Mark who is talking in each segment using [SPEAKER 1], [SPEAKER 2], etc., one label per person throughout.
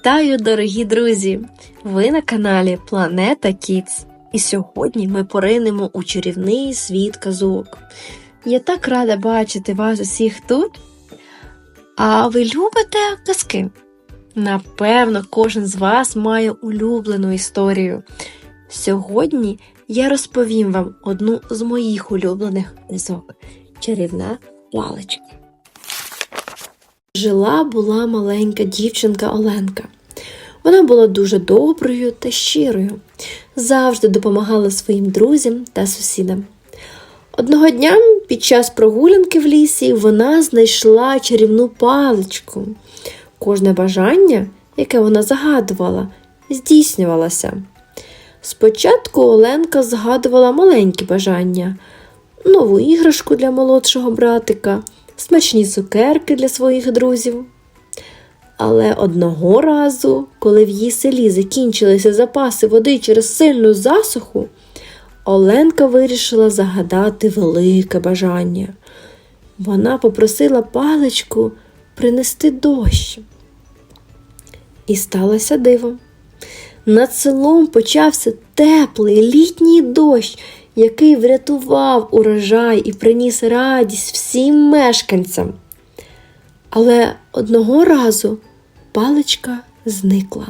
[SPEAKER 1] Вітаю, дорогі друзі! Ви на каналі Планета Кіц. І сьогодні ми поринемо у чарівний світ казок. Я так рада бачити вас усіх тут. А ви любите казки? Напевно, кожен з вас має улюблену історію. Сьогодні я розповім вам одну з моїх улюблених казок Чарівна паличка. Жила була маленька дівчинка Оленка. Вона була дуже доброю та щирою, завжди допомагала своїм друзям та сусідам. Одного дня під час прогулянки в лісі вона знайшла чарівну паличку. Кожне бажання, яке вона загадувала, здійснювалося. Спочатку Оленка згадувала маленькі бажання, нову іграшку для молодшого братика, смачні цукерки для своїх друзів. Але одного разу, коли в її селі закінчилися запаси води через сильну засуху, Оленка вирішила загадати велике бажання. Вона попросила паличку принести дощ. І сталося диво. Над селом почався теплий літній дощ, який врятував урожай і приніс радість всім мешканцям. Але одного разу паличка зникла.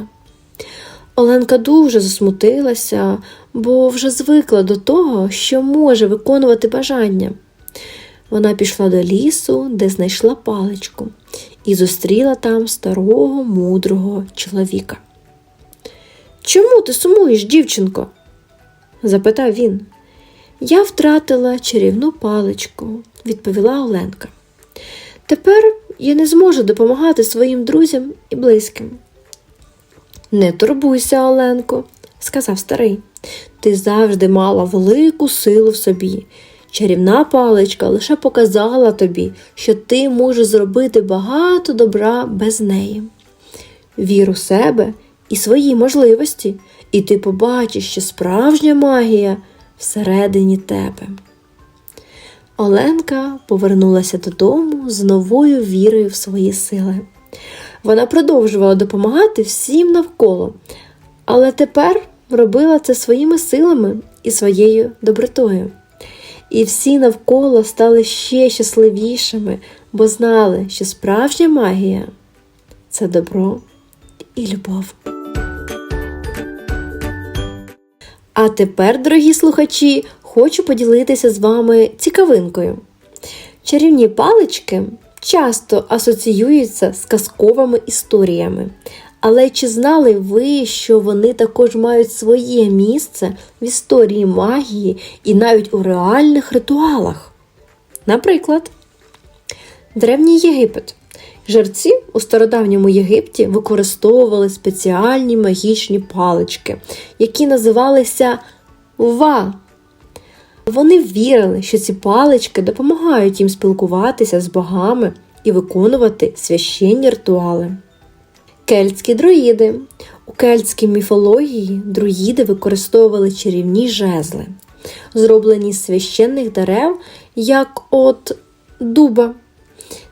[SPEAKER 1] Оленка дуже засмутилася, бо вже звикла до того, що може виконувати бажання. Вона пішла до лісу, де знайшла паличку, і зустріла там старого мудрого чоловіка. Чому ти сумуєш, дівчинко? запитав він. Я втратила чарівну паличку, відповіла Оленка. Тепер я не зможу допомагати своїм друзям і близьким. Не турбуйся, Оленко, сказав старий. Ти завжди мала велику силу в собі. Чарівна паличка лише показала тобі, що ти можеш зробити багато добра без неї. Вір у себе і свої можливості, і ти побачиш, що справжня магія всередині тебе. Оленка повернулася додому з новою вірою в свої сили. Вона продовжувала допомагати всім навколо, але тепер робила це своїми силами і своєю добротою. І всі навколо стали ще щасливішими, бо знали, що справжня магія це добро і любов. А тепер, дорогі слухачі, хочу поділитися з вами цікавинкою. Чарівні палички часто асоціюються з казковими історіями. Але чи знали ви, що вони також мають своє місце в історії магії і навіть у реальних ритуалах? Наприклад, Древній Єгипет. Жерці у стародавньому Єгипті використовували спеціальні магічні палички, які називалися ва. Вони вірили, що ці палички допомагають їм спілкуватися з богами і виконувати священні ритуали. Кельтські друїди. У кельтській міфології друїди використовували чарівні жезли, зроблені з священних дерев, як от дуба.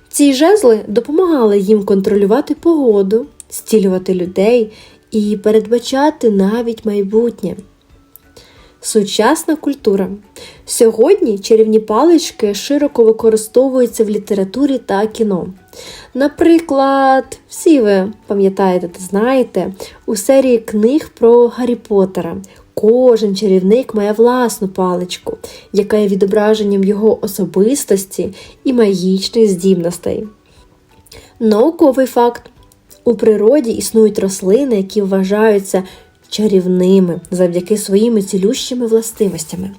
[SPEAKER 1] Ці жезли допомагали їм контролювати погоду, стілювати людей і передбачати навіть майбутнє. Сучасна культура. Сьогодні чарівні палички широко використовуються в літературі та кіно. Наприклад, всі ви пам'ятаєте та знаєте, у серії книг про Гаррі Поттера кожен чарівник має власну паличку, яка є відображенням його особистості і магічних здібностей. Науковий факт. У природі існують рослини, які вважаються чарівними завдяки своїми цілющими властивостями.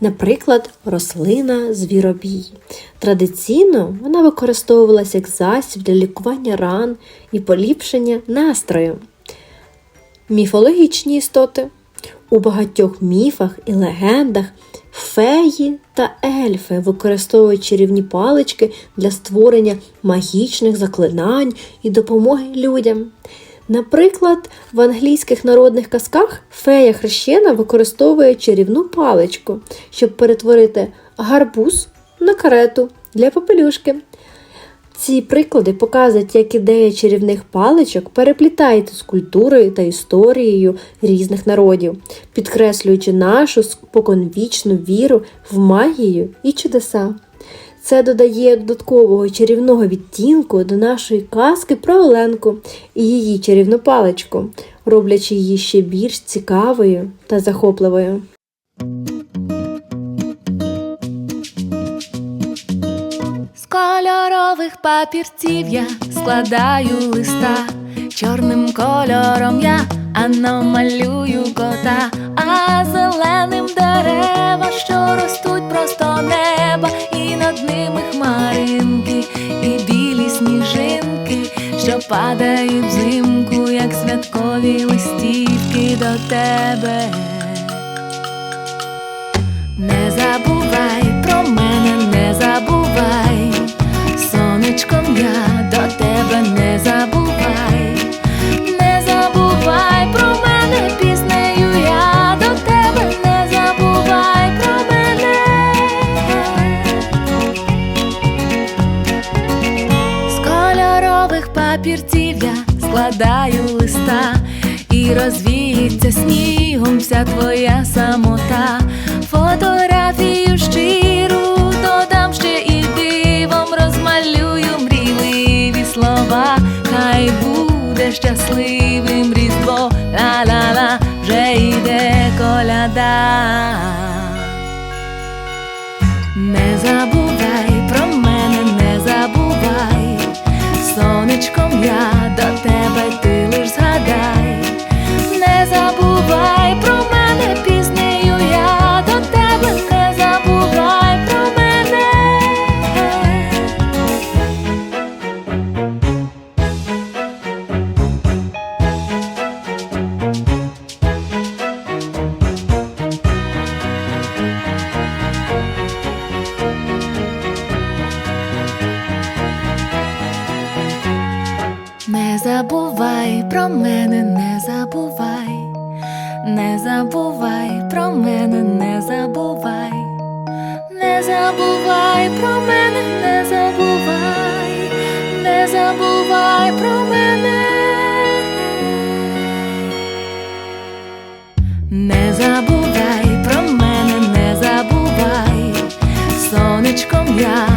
[SPEAKER 1] Наприклад, рослина звіробій. Традиційно вона використовувалася як засіб для лікування ран і поліпшення настрою. Міфологічні істоти. У багатьох міфах і легендах феї та ельфи використовують чарівні палички для створення магічних заклинань і допомоги людям. Наприклад, в англійських народних казках фея хрещена використовує чарівну паличку, щоб перетворити гарбуз на карету для попелюшки. Ці приклади показують, як ідея чарівних паличок переплітається з культурою та історією різних народів, підкреслюючи нашу споконвічну віру в магію і чудеса. Це додає додаткового чарівного відтінку до нашої казки про Оленку і її чарівну паличку, роблячи її ще більш цікавою та захопливою.
[SPEAKER 2] З кольорових папірців я складаю листа, чорним кольором я намалюю кота, а зеленим дерева, що ростуть хмаринки, і білі сніжинки, що падають взимку, як святкові листівки до тебе. Твоя самота. Фотографію щиру додам ще і дивом розмалюю мрійливі слова. Хай буде щасливим різдво, ла-ла-ла, вже йде коляда. Не забувай про мене, не забувай, сонечком я до тебе ти лиш згадай, забувай про мене, не забувай, не забувай про мене, не забувай, не забувай про мене, не забувай, не забувай про мене. Не забувай про мене, не забувай, сонечком я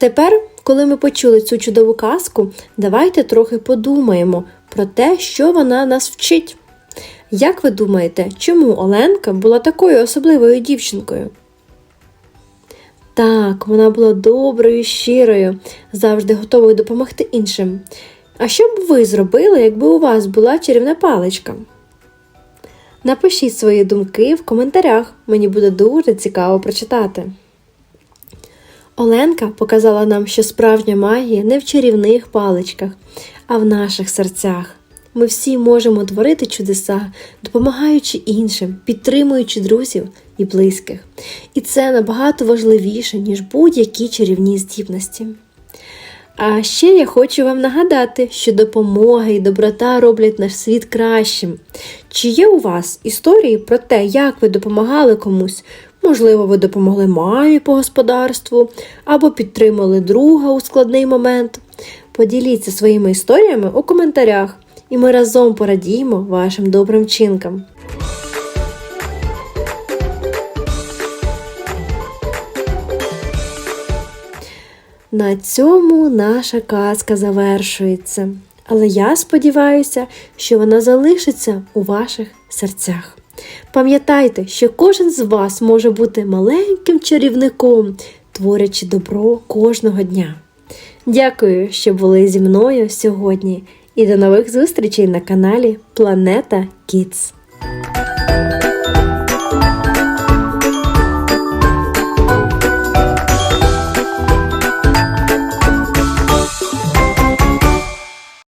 [SPEAKER 1] Тепер, коли ми почули цю чудову казку, давайте трохи подумаємо про те, що вона нас вчить. Як ви думаєте, чому Оленка була такою особливою дівчинкою? Так, вона була доброю, щирою, завжди готовою допомогти іншим. А що б ви зробили, якби у вас була чарівна паличка? Напишіть свої думки в коментарях, мені буде дуже цікаво прочитати. Оленка показала нам, що справжня магія не в чарівних паличках, а в наших серцях. Ми всі можемо творити чудеса, допомагаючи іншим, підтримуючи друзів і близьких. І це набагато важливіше, ніж будь-які чарівні здібності. А ще я хочу вам нагадати, що допомога і доброта роблять наш світ кращим. Чи є у вас історії про те, як ви допомагали комусь? Можливо, ви допомогли мамі по господарству або підтримали друга у складний момент. Поділіться своїми історіями у коментарях, і ми разом порадіємо вашим добрим вчинкам. На цьому наша казка завершується. Але я сподіваюся, що вона залишиться у ваших серцях. Пам'ятайте, що кожен з вас може бути маленьким чарівником, творячи добро кожного дня. Дякую, що були зі мною сьогодні, і до нових зустрічей на каналі Планета Кіц.